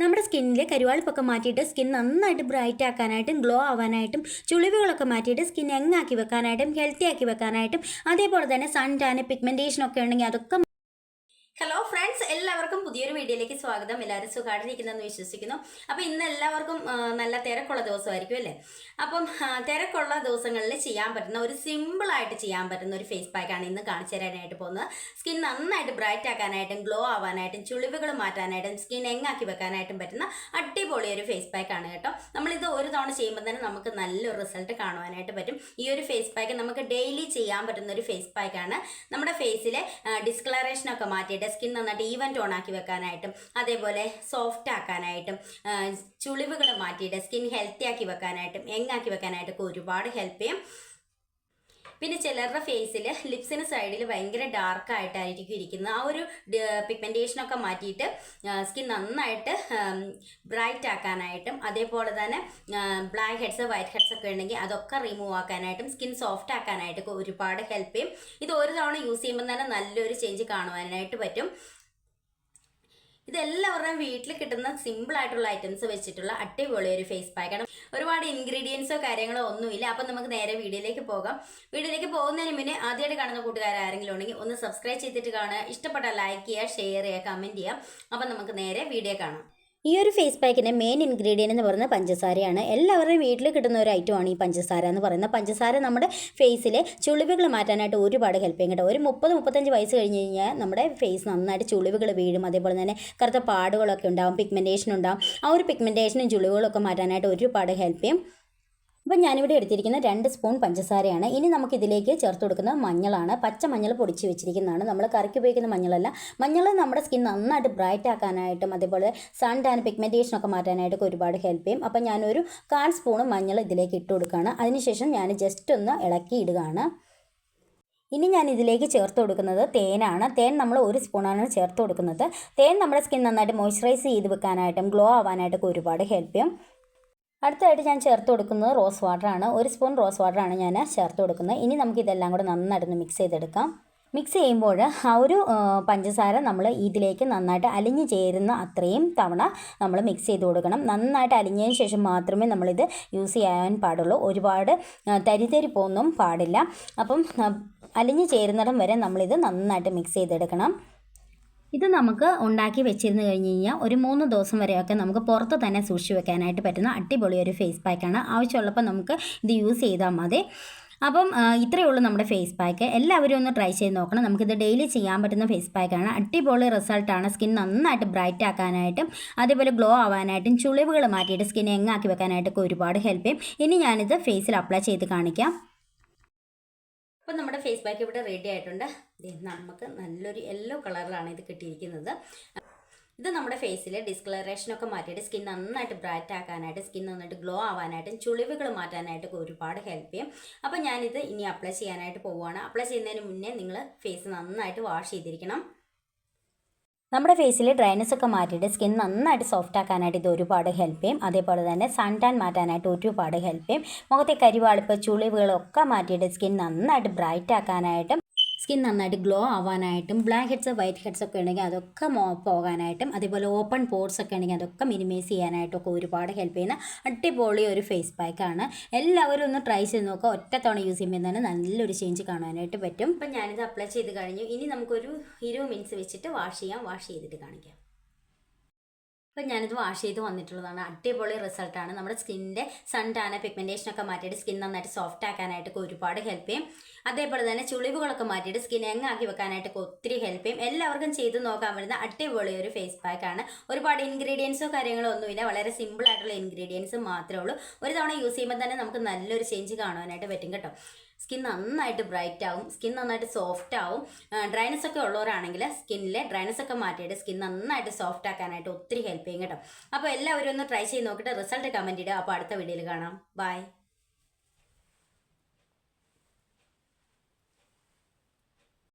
നമ്മുടെ സ്കിന്നിലെ കരുവാളിപ്പൊക്കെ മാറ്റിയിട്ട് സ്കിൻ നന്നായിട്ട് ബ്രൈറ്റ് ആക്കാനായിട്ടും ഗ്ലോ ആവാനായിട്ടും ചുളിവുകളൊക്കെ മാറ്റിയിട്ട് സ്കിൻ യങ്ങാക്കി വെക്കാനായിട്ടും ഹെൽത്തി ആക്കി വെക്കാനായിട്ടും അതേപോലെ തന്നെ സൺ ടാന് പിഗ്മെന്റേഷൻ ഒക്കെ ഉണ്ടെങ്കിൽ അതൊക്കെ ഹലോ ഫ്രണ്ട്സ് എല്ലാവർക്കും പുതിയൊരു വീഡിയോയിലേക്ക് സ്വാഗതം. എല്ലാവരും സുഖമായിട്ടിരിക്കുന്നതെന്ന് വിശ്വസിക്കുന്നു. അപ്പോൾ ഇന്ന് എല്ലാവർക്കും നല്ല തിരക്കുള്ള ദിവസമായിരിക്കും അല്ലേ? അപ്പം തിരക്കുള്ള ദിവസങ്ങളിൽ ചെയ്യാൻ പറ്റുന്ന ഒരു സിമ്പിളായിട്ട് ചെയ്യാൻ പറ്റുന്ന ഒരു ഫേസ് പാക്കാണ് ഇന്ന് കാണിച്ചു തരാനായിട്ട് പോകുന്നത്. സ്കിൻ നന്നായിട്ട് ബ്രൈറ്റ് ആക്കാനായിട്ടും ഗ്ലോ ആവാനായിട്ടും ചുളിവുകൾ മാറ്റാനായിട്ടും സ്കിൻ എങ്ങാക്കി വെക്കാനായിട്ടും പറ്റുന്ന അടിപൊളി ഒരു ഫേസ് പാക്കാണ് കേട്ടോ. നമ്മളിത് ഒരു തവണ ചെയ്യുമ്പോൾ തന്നെ നമുക്ക് നല്ലൊരു റിസൾട്ട് കാണുവാനായിട്ട് പറ്റും. ഈ ഒരു ഫേസ് പാക്ക് നമുക്ക് ഡെയിലി ചെയ്യാൻ പറ്റുന്ന ഒരു ഫേസ് പാക്കാണ്. നമ്മുടെ ഫേസിലെ ഡിസ്കളറേഷനൊക്കെ മാറ്റിയിട്ട് സ്കിൻ നന്നായിട്ട് ഈവൻ ടോൺ ആക്കി വെക്കാനായിട്ടും അതേപോലെ സോഫ്റ്റ് ആക്കാനായിട്ടും ചുളിവുകൾ മാറ്റിയിട്ട് സ്കിൻ ഹെൽത്തി ആക്കി വെക്കാനായിട്ടും യങ് ആക്കി വെക്കാനായിട്ടൊക്കെ ഒരുപാട് ഹെൽപ്പ് ചെയ്യും. പിന്നെ ചിലരുടെ ഫേസിൽ ലിപ്സിന് സൈഡിൽ ഭയങ്കര ഡാർക്ക് ആയിട്ടായിരിക്കും ഇരിക്കുന്നത്. ആ ഒരു പിഗ്മെന്റേഷനൊക്കെ മാറ്റിയിട്ട് സ്കിൻ നന്നായിട്ട് ബ്രൈറ്റ് ആക്കാനായിട്ടും അതേപോലെ തന്നെ ബ്ലാക്ക് ഹെഡ്സ് വൈറ്റ് ഹെഡ്സ് ഒക്കെ ഉണ്ടെങ്കിൽ അതൊക്കെ റിമൂവ് ആക്കാനായിട്ടും സ്കിൻ സോഫ്റ്റ് ആക്കാനായിട്ടൊക്കെ ഒരുപാട് ഹെൽപ്പ് ചെയ്യും. ഇത് ഒരു തവണ യൂസ് ചെയ്യുമ്പോൾ തന്നെ നല്ലൊരു ചേഞ്ച് കാണുവാനായിട്ട് പറ്റും. ഇതെല്ലാവരുടെയും വീട്ടിൽ കിട്ടുന്ന സിമ്പിൾ ആയിട്ടുള്ള ഐറ്റംസ് വെച്ചിട്ടുള്ള അടിപൊളി ഒരു ഫേസ് പാക്കാണ് ഒരുപാട് ഇൻഗ്രീഡിയൻസോ കാര്യങ്ങളോ ഒന്നുമില്ല. അപ്പം നമുക്ക് നേരെ വീഡിയോയിലേക്ക് പോകാം. വീഡിയോയിലേക്ക് പോകുന്നതിന് മുന്നേ ആദ്യമായിട്ട് കാണുന്ന കൂട്ടുകാർ ആരെങ്കിലും ഉണ്ടെങ്കിൽ ഒന്ന് സബ്സ്ക്രൈബ് ചെയ്തിട്ട് കാണുക. ഇഷ്ടപ്പെട്ട ലൈക്ക് ചെയ്യുക ഷെയർ ചെയ്യുക കമന്റ് ചെയ്യുക. അപ്പം നമുക്ക് നേരെ വീഡിയോ കാണാം. ഈ ഒരു ഫേസ് പാക്കിന്റെ മെയിൻ ഇൻഗ്രീഡിയന്റ് എന്ന് പറയുന്നത് പഞ്ചസാരയാണ്. എല്ലാവരുടെയും വീട്ടിൽ കിട്ടുന്ന ഒരു ഐറ്റമാണ് ഈ പഞ്ചസാര എന്ന് പറയുന്നത്. പഞ്ചസാര നമ്മുടെ ഫേസിലെ ചുളിവുകൾ മാറ്റാനായിട്ട് ഒരുപാട് ഹെൽപ്പ് ചെയ്യും കേട്ടോ. ഒരു മുപ്പത് മുപ്പത്തഞ്ച് വയസ്സ് കഴിഞ്ഞ് കഴിഞ്ഞാൽ നമ്മുടെ ഫേസ് നന്നായിട്ട് ചുളിവുകൾ വീഴും. അതേപോലെ തന്നെ കറുത്ത പാടുകളൊക്കെ ഉണ്ടാവും പിഗ്മെന്റേഷൻ ഉണ്ടാവും. ആ ഒരു പിഗ്മെന്റേഷനും ചുളിവുകളൊക്കെ മാറ്റാനായിട്ട് ഒരുപാട് ഹെൽപ്പ് ചെയ്യും. അപ്പം ഞാനിവിടെ എടുത്തിരിക്കുന്ന രണ്ട് സ്പൂൺ പഞ്ചസാരയാണ്. ഇനി നമുക്ക് ഇതിലേക്ക് ചേർത്ത് കൊടുക്കുന്നത് മഞ്ഞളാണ്. പച്ച മഞ്ഞൾ പൊടിച്ച് വെച്ചിരിക്കുന്നതാണ്. നമ്മൾ കറിക്ക് ഉപയോഗിക്കുന്ന മഞ്ഞളല്ല. മഞ്ഞൾ നമ്മുടെ സ്കിൻ നന്നായിട്ട് ബ്രൈറ്റ് ആക്കാനായിട്ടും അതേപോലെ സൺ ടാൻ പിഗ്മെന്റേഷൻ ഒക്കെ മാറ്റാനായിട്ടൊക്കെ ഒരുപാട് ഹെൽപ്പ് ചെയ്യും. അപ്പം ഞാനൊരു കാൽ സ്പൂൺ മഞ്ഞൾ ഇതിലേക്ക് ഇട്ട് കൊടുക്കുകയാണ്. അതിനുശേഷം ഞാൻ ജസ്റ്റ് ഒന്ന് ഇളക്കി ഇടുകയാണ്. ഇനി ഞാൻ ഇതിലേക്ക് ചേർത്ത് കൊടുക്കുന്നത് തേനാണ്. തേൻ നമ്മൾ ഒരു സ്പൂണാണ് ചേർത്ത് കൊടുക്കുന്നത്. തേൻ നമ്മുടെ സ്കിൻ നന്നായിട്ട് മോയ്സ്ചറൈസ് ചെയ്ത് വെക്കാനായിട്ടും ഗ്ലോ ആവാനായിട്ടൊക്കെ ഒരുപാട് ഹെൽപ്പ് ചെയ്യും. അടുത്തതായിട്ട് ഞാൻ ചേർത്ത് കൊടുക്കുന്നത് റോസ് വാട്ടറാണ്. ഒരു സ്പൂൺ റോസ് വാട്ടറാണ് ഞാൻ ചേർത്ത് കൊടുക്കുന്നത്. ഇനി നമുക്ക് ഇതെല്ലാം കൂടെ നന്നായിട്ടൊന്ന് മിക്സ് ചെയ്തെടുക്കാം. മിക്സ് ചെയ്യുമ്പോൾ ആ ഒരു പഞ്ചസാര നമ്മൾ ഇതിലേക്ക് നന്നായിട്ട് അലിഞ്ഞു ചേരുന്ന അത്രയും തവണ നമ്മൾ മിക്സ് ചെയ്ത് കൊടുക്കണം. നന്നായിട്ട് അലിഞ്ഞതിന് ശേഷം മാത്രമേ നമ്മളിത് യൂസ് ചെയ്യാൻ പാടുള്ളൂ. ഒരുപാട് ആ, തരിതരി പോകുന്നും പാടില്ല. അപ്പം അലിഞ്ഞ് ചേരുന്നിടം വരെ നമ്മളിത് നന്നായിട്ട് മിക്സ് ചെയ്തെടുക്കണം. ഇത് നമുക്ക് ഉണ്ടാക്കി വെച്ചിരുന്ന് കഴിഞ്ഞ് കഴിഞ്ഞാൽ ഒരു മൂന്ന് ദിവസം വരെയൊക്കെ നമുക്ക് പുറത്ത് തന്നെ സൂക്ഷിച്ച് വെക്കാനായിട്ട് പറ്റുന്ന അടിപൊളി ഒരു ഫേസ് പാക്കാണ് ആവശ്യമുള്ളപ്പോൾ നമുക്ക് ഇത് യൂസ് ചെയ്താൽ മതി. അപ്പം ഇത്രയേ ഉള്ളൂ നമ്മുടെ ഫേസ് പാക്ക് എല്ലാവരും ഒന്ന് ട്രൈ ചെയ്ത് നോക്കണം. നമുക്കിത് ഡെയിലി ചെയ്യാൻ പറ്റുന്ന ഫേസ് പാക്കാണ് അടിപൊളി റിസൾട്ടാണ് സ്കിൻ നന്നായിട്ട് ബ്രൈറ്റ് ആക്കാനായിട്ടും അതേപോലെ ഗ്ലോ ആവാനായിട്ടും ചുളിവുകൾ മാറ്റിയിട്ട് സ്കിൻ എങ്ങാക്കി വെക്കാനായിട്ടൊക്കെ ഒരുപാട് ഹെൽപ്പ് ചെയ്യും. ഇനി ഞാനിത് ഫേസിൽ അപ്ലൈ ചെയ്ത് കാണിക്കാം. അപ്പം നമ്മുടെ ഫേസ് പാക്ക് ഇവിടെ റെഡി ആയിട്ടുണ്ട്. നമുക്ക് നല്ലൊരു യെല്ലോ കളറിലാണ് ഇത് കിട്ടിയിരിക്കുന്നത്. ഇത് നമ്മുടെ ഫേസിലെ ഡിസ്കളറേഷനൊക്കെ മാറ്റിയിട്ട് സ്കിൻ നന്നായിട്ട് ബ്രൈറ്റ് ആക്കാനായിട്ട് സ്കിൻ നന്നായിട്ട് ഗ്ലോ ആവാനായിട്ടും ചുളിവുകൾ മാറ്റാനായിട്ടൊക്കെ ഒരുപാട് ഹെൽപ്പ് ചെയ്യും. അപ്പോൾ ഞാനിത് ഇനി അപ്ലൈ ചെയ്യാനായിട്ട് പോവുകയാണ്. അപ്ലൈ ചെയ്യുന്നതിന് മുന്നേ നിങ്ങൾ ഫേസ് നന്നായിട്ട് വാഷ് ചെയ്തിരിക്കണം. നമ്മുടെ ഫേസിൽ ഡ്രൈനസ് ഒക്കെ മാറ്റിയിട്ട് സ്കിൻ നന്നായിട്ട് സോഫ്റ്റ് ആക്കാനായിട്ട് ഇത് ഒരുപാട് ഹെൽപ്പ് ചെയ്യും. അതേപോലെ തന്നെ സൺ ടാൻ മാറ്റാനായിട്ട് ഒരുപാട് ഹെൽപ്പ് ചെയ്യും. മുഖത്തെ കരിവാളിപ്പ് ചുളിവുകളൊക്കെ മാറ്റിയിട്ട് സ്കിൻ നന്നായിട്ട് ബ്രൈറ്റ് ആക്കാനായിട്ടും സ്കിൻ നന്നായിട്ട് ഗ്ലോ ആവാനായിട്ടും ബ്ലാക്ക് ഹെഡ്സ് വൈറ്റ് ഹെഡ്സ് ഒക്കെ ഉണ്ടെങ്കിൽ അതൊക്കെ പോകാനായിട്ടും അതേപോലെ ഓപ്പൺ പോർട്സ് ഒക്കെ ഉണ്ടെങ്കിൽ അതൊക്കെ മിനിമൈസ് ചെയ്യാനായിട്ടൊക്കെ ഒരുപാട് ഹെൽപ്പ് ചെയ്യുന്ന അടിപൊളി ഒരു ഫേസ് പാക്കാണ് എല്ലാവരും ഒന്ന് ട്രൈ ചെയ്ത് നോക്കുക ഒറ്റത്തവണ തവണ യൂസ് ചെയ്യുമ്പോൾ തന്നെ നല്ലൊരു ചേഞ്ച് കാണാനായിട്ട് പറ്റും. അപ്പം ഞാനിത് അപ്ലൈ ചെയ്ത് കഴിഞ്ഞു. ഇനി നമുക്കൊരു ഇരുപത് മിനിറ്റ്സ് വെച്ചിട്ട് വാഷ് ചെയ്യാം. വാഷ് ചെയ്തിട്ട് കാണിക്കാം. അപ്പം ഞാനിത് വാഷ് ചെയ്ത് വന്നിട്ടുള്ളതാണ്. അടിപൊളി റിസൾട്ടാണ് നമ്മുടെ സ്കിന്നിന്റെ സൺ ടാന പിഗ്മെന്റേഷൻ ഒക്കെ മാറ്റിയിട്ട് സ്കിൻ നന്നായിട്ട് സോഫ്റ്റ് ആക്കാനായിട്ടൊക്കെ ഒരുപാട് ഹെൽപ്പ് ചെയ്യും. അതേപോലെ തന്നെ ചുളിവുകളൊക്കെ മാറ്റിയിട്ട് സ്കിൻ എങ്ങാക്കി വെക്കാനായിട്ടൊക്കെ ഒത്തിരി ഹെൽപ്പ് ചെയ്യും. എല്ലാവർക്കും ചെയ്ത് നോക്കാൻ പറ്റുന്ന അടിപൊളി ഒരു ഫേസ് പാക്കാണ് ഒരുപാട് ഇൻഗ്രീഡിയൻസോ കാര്യങ്ങളോ ഒന്നുമില്ല വളരെ സിമ്പിൾ ആയിട്ടുള്ള ഇൻഗ്രീഡിയൻസ് മാത്രമേ ഉള്ളൂ. ഒരു തവണ യൂസ് ചെയ്യുമ്പോൾ തന്നെ നമുക്ക് നല്ലൊരു ചേഞ്ച് കാണുവാനായിട്ട് പറ്റും കേട്ടോ. സ്കിൻ നന്നായിട്ട് ബ്രൈറ്റ് ആവും സ്കിൻ നന്നായിട്ട് സോഫ്റ്റ് ആവും. ഡ്രൈനസ് ഒക്കെ ഉള്ളവരാണെങ്കിൽ സ്കിന്നിലെ ഡ്രൈനസ് ഒക്കെ മാറ്റിയിട്ട് സ്കിൻ നന്നായിട്ട് സോഫ്റ്റ് ആക്കാനായിട്ട് ഒത്തിരി ഹെൽപ്പ് ചെയ്യും കേട്ടോ. അപ്പോൾ എല്ലാവരും ഒന്ന് ട്രൈ ചെയ്ത് നോക്കിയിട്ട് റിസൾട്ട് കമന്റ് ഇടുക. അപ്പോൾ അടുത്ത വീഡിയോയിൽ കാണാം. ബൈ.